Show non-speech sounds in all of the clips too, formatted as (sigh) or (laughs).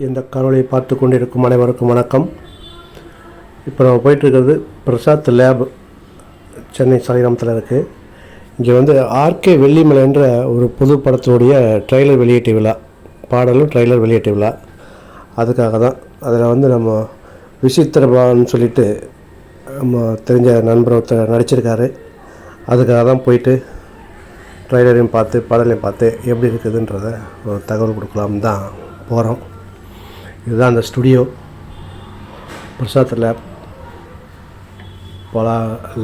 இந்த காணொலியை பார்த்து கொண்டிருக்கும் அனைவருக்கும் வணக்கம். இப்போ நம்ம போயிட்டுருக்கிறது பிரசாத் லேப் சென்னை சாலிகிராமத்தில் இருக்குது இங்கே வந்து ஆர்கே வெள்ளிமலைன்ற ஒரு புது படத்தினுடைய ட்ரெய்லர் வெளியீட்டு விழா பாடலும் ட்ரெய்லர் வெளியீட்டு விழா. அதுக்காக தான் அதில் வந்து நம்ம விசித்திரபான்னு சொல்லிட்டு நம்ம தெரிஞ்ச நண்பர் ஒருத்தர் நடிச்சிருக்காரு. அதுக்காக தான் போயிட்டு ட்ரைலரையும் பார்த்து பாடலையும் பார்த்து எப்படி இருக்குதுன்றத ஒரு தகவல் கொடுக்கலாம் தான் போகிறோம். இதுதான் அந்த ஸ்டுடியோ பிரசாத் லேப் பல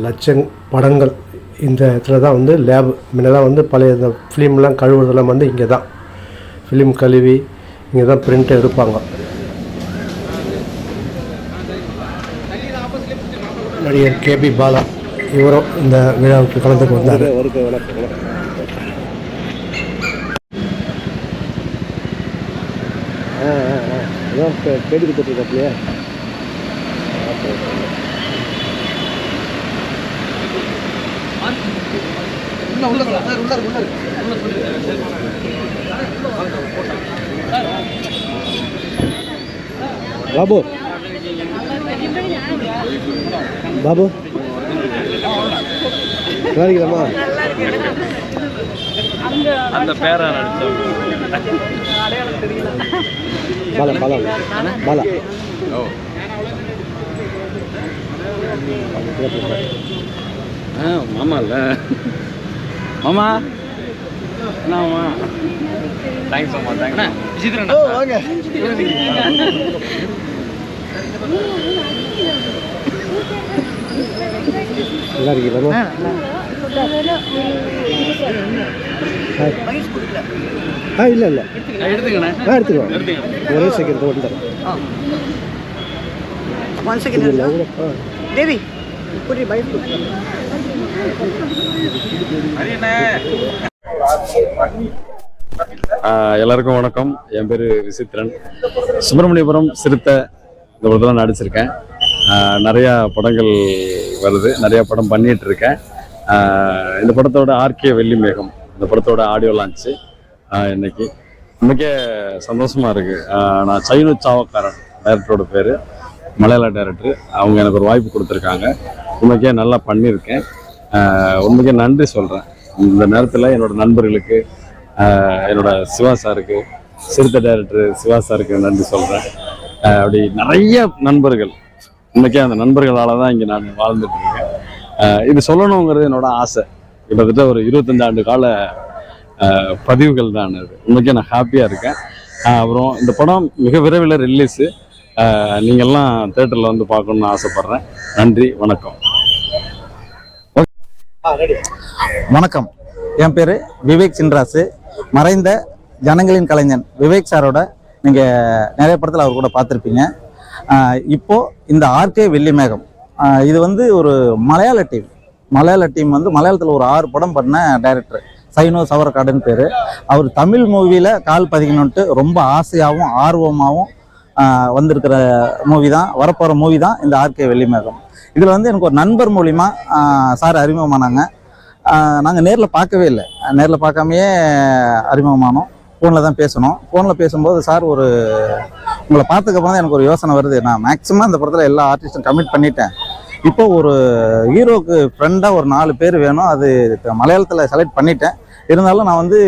லட்சம் படங்கள் இந்த இடத்துல தான் வந்து லேப் முன்னெல்லாம் வந்து பழைய இந்த ஃபிலிம்லாம் கழுவுறதெல்லாம் வந்து இங்கே தான். ஃபிலிம் கழுவி இங்கே தான் பிரிண்ட் எடுப்பாங்க. நடிகர் கேபி பாலா இவரும் இந்த விழாவுக்கு கலந்துக்கு வந்தார் கேள்வி போட்டிருக்காப்லையே பாபு. பாபு. நல்லா இருக்கிறாமா அந்த பேரை நடிச்சவங்க பாலா பாலா பாலா ஓ. ஆ மாமா இல்ல. மாமா. என்ன மாமா? தேங்க்ஸ் மாமா. தேங்க்ஸ் விசித்திரன் வாங்க. (laughs) நல்லா இருக்கிறாமா ஆ இல்லை இல்லை. ஆ எடுத்துக்கண்ணே ஒரே செகண்ட் Hello. ஆ. Devi, put it by foot. எல்லாருக்கும் வணக்கம். என் பேர் விசித்திரன். சுப்பிரமணியபுரம் சிறுத்தை இந்த படத்தில் நடிச்சிருக்கேன். ஆஹ் நிறையா படங்கள் வருது. நிறையா படம் பண்ணிகிட்ருக்கேன் இருக்கேன் இந்த படத்தோட ஆர்கே வெள்ளி மேகம் இந்த படத்தோட ஆடியோ லான்ச்சு இன்னைக்கு. இன்னைக்கே சந்தோஷமாக இருக்குது நான் சைனு சாவக்காரன் டைரக்டரோட பேர் மலையாள டைரக்டர் அவங்க எனக்கு ஒரு வாய்ப்பு கொடுத்துருக்காங்க. உண்மைக்கே நல்லா பண்ணியிருக்கேன். உண்மைக்கே நன்றி சொல்கிறேன் இந்த நேரத்தில் என்னோட நண்பர்களுக்கு என்னோட சிவா சாருக்கு சிறுத்தை டைரக்டர் சிவா சாருக்கு நன்றி சொல்கிறேன் அப்படி நிறைய நண்பர்கள் இன்னைக்கே அந்த நண்பர்களால தான் இங்கே நான் வாழ்ந்துட்டு இருக்கேன். இது சொல்லணுங்கிறது என்னோட ஆசை. கிட்டத்தட்ட ஒரு இருபத்தஞ்சு ஆண்டு கால பதிவுகள் தான் அது. உண்மைக்கே நான் ஹாப்பியாக இருக்கேன். அப்புறம் இந்த படம் மிக விரைவில் ரிலீஸு நீங்கள்லாம் தேட்டரில் வந்து பார்க்கணுன்னு ஆசைப்பட்றேன். நன்றி வணக்கம். வணக்கம். என் பேர் விவேக் சின்ராசு. மறைந்த ஜனங்களின் கலைஞன் விவேக் சாரோட நீங்கள் நிறைய படத்தில் அவர் கூட பார்த்துருப்பீங்க. இப்போது இப்போ இந்த ஆர்கே வெள்ளிமேகம். இது வந்து ஒரு மலையாள டீம் மலையாள டீம் வந்து மலையாளத்தில் ஒரு ஆறு படம் பண்ண டைரக்டர் சைனோ சவரக்காடுன்னு பேர். அவர் தமிழ் மூவியில் கால் பதிக்கணுன்ட்டு ரொம்ப ஆசையாகவும் ஆர்வமாகவும் வந்திருக்கிற மூவி தான் வரப்போகிற மூவி தான் இந்த ஆர்கே வெள்ளிமேகம். இதில் வந்து எனக்கு ஒரு நண்பர் மூலிமா சார் அறிமுகமானாங்க. நாங்கள் நேரில் பார்க்கவே இல்லை. நேரில் பார்க்காமையே அறிமுகமானோம். ஃபோனில் தான் பேசணும். ஃபோனில் பேசும்போது சார் ஒரு உங்களை பார்த்ததுக்கப்புறம் தான் எனக்கு ஒரு யோசனை வருது. நான் மேக்ஸிமம் அந்த படத்தில் எல்லா ஆர்டிஸ்டும் கமிட் பண்ணிட்டேன். இப்போ ஒரு ஹீரோக்கு ஃப்ரெண்டாக ஒரு நாலு பேர் வேணும். அது மலையாளத்தில் செலக்ட் பண்ணிட்டேன். இருந்தாலும் நான் வந்து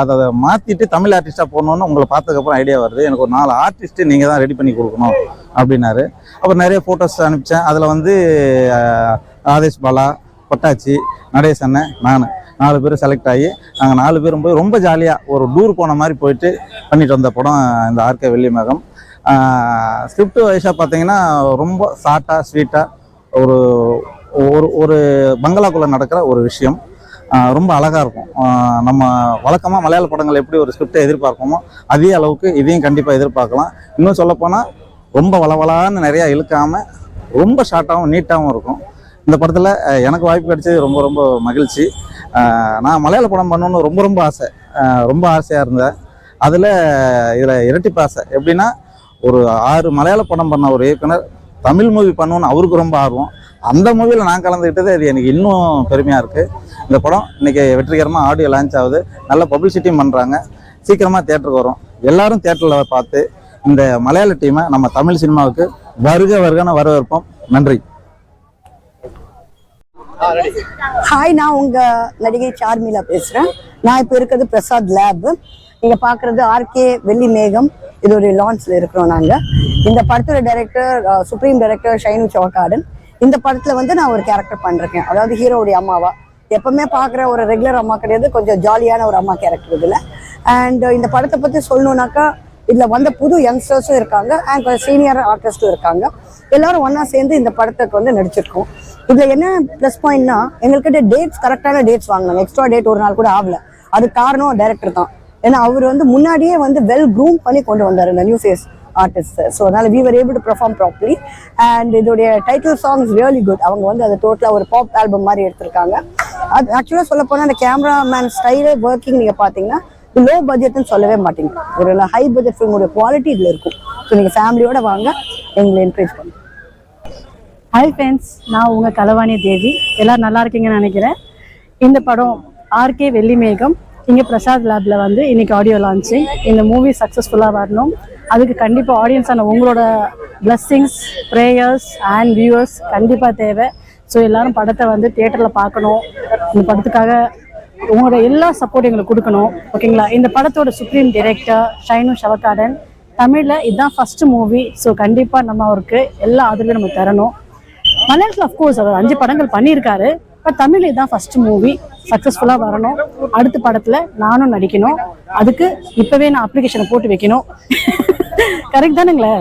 அதை மாற்றிட்டு தமிழ் ஆர்டிஸ்ட்டாக போடணுன்னு உங்களை பார்த்ததுக்கப்புறம் ஐடியா வருது. எனக்கு ஒரு நாலு ஆர்டிஸ்ட்டு நீங்கள் தான் ரெடி பண்ணி கொடுக்கணும் அப்படின்னாரு. அப்புறம் நிறைய ஃபோட்டோஸ் அனுப்பிச்சேன். அதில் வந்து ஆதேஷ் பாலா கொட்டாச்சி நடேஷ் அண்ணன் நான். நாலு பேர் செலக்ட் ஆகி நாங்கள் நாலு பேரும் போய் ரொம்ப ஜாலியாக ஒரு டூர் போன மாதிரி போயிட்டு பண்ணிட்டு வந்த படம் இந்த ஆர்கே வெள்ளிமேகம். ஸ்கிரிப்ட் வைஸாக பார்த்தீங்கன்னா ரொம்ப ஷார்ட்டாக ஸ்வீட்டாக ஒரு ஒரு ஒரு பங்களாக்குள்ளே நடக்கிற ஒரு விஷயம். ரொம்ப அழகாக இருக்கும். நம்ம வழக்கமாக மலையாள படங்கள் எப்படி ஒரு ஸ்கிரிப்டை எதிர்பார்ப்போமோ அதே அளவுக்கு இதையும் கண்டிப்பாக எதிர்பார்க்கலாம். இன்னும் சொல்லப்போனால் ரொம்ப வளவலான்னு நிறையா இழுக்காமல் ரொம்ப ஷார்ட்டாகவும் நீட்டாகவும் இருக்கும். இந்த படத்தில் எனக்கு வாய்ப்பு கிடைச்சது ரொம்ப ரொம்ப மகிழ்ச்சி. நான் மலையாள படம் பண்ணணும்னு ரொம்ப ரொம்ப ஆசை. ரொம்ப ஆசையாக இருந்தேன். அதில் இதில் இரட்டிப்பு ஆசை. எப்படின்னா ஒரு ஆறு மலையாள படம் பண்ண ஒரு இயக்குனர் தமிழ் மூவி பண்ணணும்னு அவருக்கு ரொம்ப ஆர்வம். அந்த மூவியில் நான் கலந்துக்கிட்டது அது எனக்கு இன்னும் பெருமையாக இருக்குது இந்த படம் இன்றைக்கி வெற்றிகரமாக ஆடியோ லான்ச் ஆகுது. நல்ல பப்ளிசிட்டியும் பண்ணுறாங்க சீக்கிரமாக தேட்டருக்கு வரும். எல்லாரும் தேட்டரில் பார்த்து இந்த மலையாள டீமை நம்ம தமிழ் சினிமாவுக்கு வருக வருகன்னு வரவேற்போம். நன்றி. ஹாய் நான் உங்க நடிகை சார்மிலா பேசுறேன். நான் இப்போ இருக்கிறது பிரசாத் லேப் நீங்க பாக்குறது ஆர்கே வெள்ளி மேகம் இது ஒரு லான்ச்ல இருக்கிறோம் நாங்க. இந்த படத்தோட டைரக்டர் சுப்ரீம் டைரக்டர் ஷைனு சவகாடன் இந்த படத்துல வந்து நான் ஒரு கேரக்டர் பண்றேன் அதாவது ஹீரோவுடைய அம்மாவா. எப்பவுமே பார்க்குற ஒரு ரெகுலர் அம்மா கிடையாது. கொஞ்சம் ஜாலியான ஒரு அம்மா கேரக்டர் இதுல. அண்ட் இந்த படத்தை பத்தி சொல்லணும்னாக்கா இதில் வந்த புது யங்ஸ்டர்ஸும் இருக்காங்க அண்ட் கொஞ்சம் சீனியர் ஆர்டிஸ்டும் இருக்காங்க. எல்லாரும் ஒன்றா சேர்ந்து இந்த படத்துக்கு வந்து நடிச்சிருக்கோம். இதில் என்ன ப்ளஸ் பாயிண்ட்னா எங்கள்கிட்ட டேட்ஸ் கரெக்டான டேட்ஸ் வாங்கினாங்க எக்ஸ்ட்ரா டேட் ஒரு நாள் கூட ஆகல. அது காரணம் டைரக்டர் தான். ஏன்னா அவர் வந்து முன்னாடியே வந்து வெல் க்ரூம் பண்ணி கொண்டு வந்தார் இந்த நியூ ஃபேஸ் ஆர்டிஸ்ட் ஸோ அதனால் we were able to perform properly and இதோடைய டைட்டில் சாங்ஸ் ரியலி குட் அவங்க வந்து அதை டோட்டலாக ஒரு பாப் ஆல்பம் மாதிரி எடுத்திருக்காங்க. அது ஆக்சுவலாக சொல்ல போனால் அந்த கேமராமேன் ஸ்டைலே ஒர்க்கிங் நீங்கள் பார்த்தீங்கன்னா லோ பட்ஜெட்னு சொல்லவே மாட்டீங்க. ஒரு ஹை பட்ஜெட் ஃபிலிமோட குவாலிட்டி இதில் இருக்கும். ஸோ நீங்கள் ஃபேமிலியோட வாங்க எங்களை என்கரேஜ் பண்ணுங்க. ஹாய் ஃப்ரெண்ட்ஸ் நான் உங்கள் கலவாணி தேவி. எல்லோரும் நல்லா இருக்கீங்கன்னு நினைக்கிறேன். இந்த படம் ஆர்கே வெள்ளிமேகம். இங்கே பிரசாத் லேபில் வந்து இன்றைக்கி ஆடியோ லான்ச்சிங் இந்த மூவி சக்ஸஸ்ஃபுல்லாக வரணும். அதுக்கு கண்டிப்பாக ஆடியன்ஸான உங்களோட பிளஸ்ஸிங்ஸ் ப்ரேயர்ஸ் அண்ட் வியூவர்ஸ் கண்டிப்பாக தேவை. ஸோ எல்லாரும் படத்தை வந்து தியேட்டரில் பார்க்கணும். இந்த படத்துக்காக உங்களோட எல்லா சப்போர்ட் எங்களுக்கு கொடுக்கணும் ஓகேங்களா இந்த படத்தோட சுப்ரீம் டைரக்டர் ஷைனு ஷவகாடன் தமிழில் இதுதான் ஃபர்ஸ்ட் மூவி ஸோ கண்டிப்பாக நம்ம அவருக்கு எல்லா ஆதரவையும் நம்ம தரணும். மலையாளத்தில் அஃப்கோர்ஸ் அவர் அஞ்சு படங்கள் பண்ணியிருக்காரு பட் தமிழ் இதுதான் ஃபர்ஸ்ட் மூவி சக்ஸஸ்ஃபுல்லாக வரணும். அடுத்த படத்தில் நானும் நடிக்கணும். அதுக்கு இப்போவே நான் அப்ளிகேஷனை போட்டு வைக்கணும். (laughs) கரெக்ட் தானுங்களே?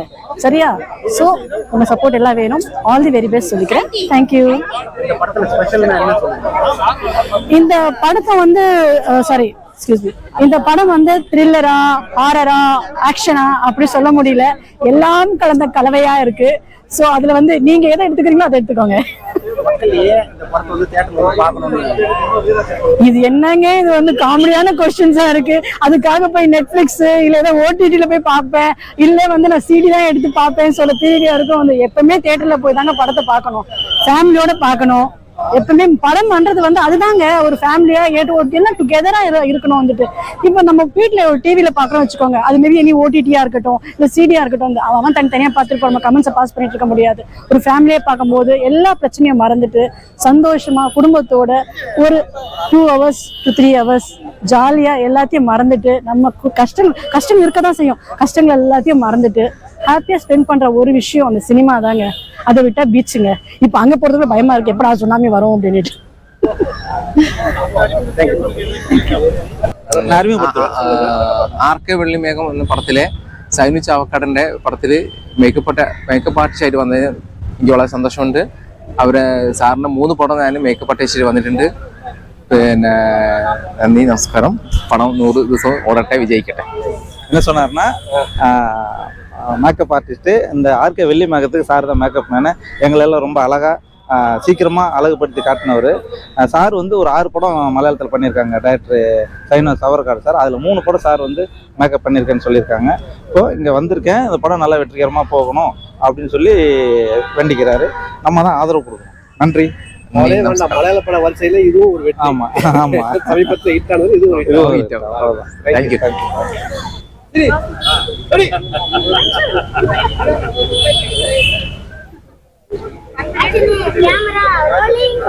சரியா? ஸோ உங்கள் சப்போர்ட் எல்லாம் வேணும். ஆல் தி வெரி பெஸ்ட் சொல்லிக்கிறேன். தேங்க்யூ இந்த படத்தை வந்து சாரி எக்ஸ்கியூஸ் மீ இந்த படம் வந்து த்ரில்லரா ஹாரரா ஆக்ஷனா அப்படி சொல்ல முடியல. எல்லாம் கலந்த கலவையா இருக்கு. சோ அதுல வந்து நீங்க எதை எடுத்துக்கிறீங்களோ அதை எடுத்துக்கோங்க. இது என்னங்க? இது வந்து காமெடியான கொஸ்டின்ஸா இருக்கு. அதுக்காக போய் நெட்ஃபிளிக்ஸ் இல்ல ஏதோ ஓடிடில போய் பார்ப்பேன். இல்ல வந்து நான் சிடி தான் எடுத்து பார்ப்பேன். சொல்ல தீவிரம் இருக்கும் வந்து எப்பவுமே தியேட்டர்ல போய் தாங்க படத்தை பார்க்கணும். ஃபேமிலியோட பார்க்கணும். எப்பவுமே படம் பண்றது வந்து அதுதாங்க. ஒரு ஃபேமிலியா ஏட்டு ஒரு எல்லாம் டுகெதரா இருக்கணும் வந்துட்டு. இப்போ நம்ம வீட்டுல ஒரு டிவியில பாக்குறோம் வச்சுக்கோங்க. அது மாரி இனி ஓடிடியா இருக்கட்டும் இல்ல சிடியா இருக்கட்டும் இந்த அவன் தனித்தனியா பார்த்துட்டு நம்ம கமெண்ட்ஸை பாஸ் பண்ணிட்டு இருக்க முடியாது. ஒரு ஃபேமிலியா பார்க்கும்போது எல்லா பிரச்சனையும் மறந்துட்டு சந்தோஷமா குடும்பத்தோட ஒரு two hours two three hours ஜாலியா எல்லாத்தையும் மறந்துட்டு நம்ம கு- கஷ்டம் கஷ்டம் இருக்க தான் செய்யும். கஷ்டங்கள் எல்லாத்தையும் மறந்துட்டு ஹாப்பியா ஸ்பெண்ட் பண்ற ஒரு விஷயம் அந்த சினிமா தாங்க. அதை விட்டா பீச்சுங்க இப்போ அங்க போறதுக்கு பயமா இருக்கு எப்படா சுனாமி வரும் அப்படின்னுட்டு ആർ കെ വെള്ളിമേഘം എന്ന പടത്തിലെ സൈനു ചാവക്കാടന്റെ പടത്തിൽ മേക്കപ്പ് മേക്കപ്പ് ആർട്ടിസ്റ്റായിട്ട് വന്നതിന് എനിക്ക് വളരെ സന്തോഷമുണ്ട് അവര് സാറിന്റെ മൂന്ന് പടം ഞാൻ മേക്കപ്പ് ആർട്ടിസ്റ്റായിട്ട് വന്നിട്ടുണ്ട് പിന്നെ നന്ദി നമസ്കാരം പടം നൂറ് ദിവസം ഓടട്ടെ വിജയിക്കട്ടെ என்ன சொன்னார்னா மேக்கப் ஆர்டிஸ்ட்டு இந்த ஆர்கே வெள்ளி மேகத்துக்கு சார் தான் மேக்கப் மேனு எங்களெல்லாம் ரொம்ப அழகாக சீக்கிரமாக அழகுபடுத்தி காட்டினவர். சார் வந்து ஒரு ஆறு படம் மலையாளத்தில் பண்ணியிருக்காங்க டைரக்டர் சைனோ சவர்கார் சார். அதில் மூணு படம் சார் வந்து மேக்கப் பண்ணியிருக்கேன்னு சொல்லியிருக்காங்க. இப்போ இங்கே வந்திருக்கேன் இந்த படம் நல்லா வெற்றிகரமாக போகணும் அப்படின்னு சொல்லி வேண்டிக்கிறாரு. நம்ம தான் ஆதரவு கொடுக்கணும். நன்றி. மலையாள பட வரிசையில இதுவும் ஒரு வெற்றி. ஆமாம் ஆமாம் சமீபத்தில் ஹிட் ஆனது இது ஒரு இது ஒரு கேமரா ரோலிங்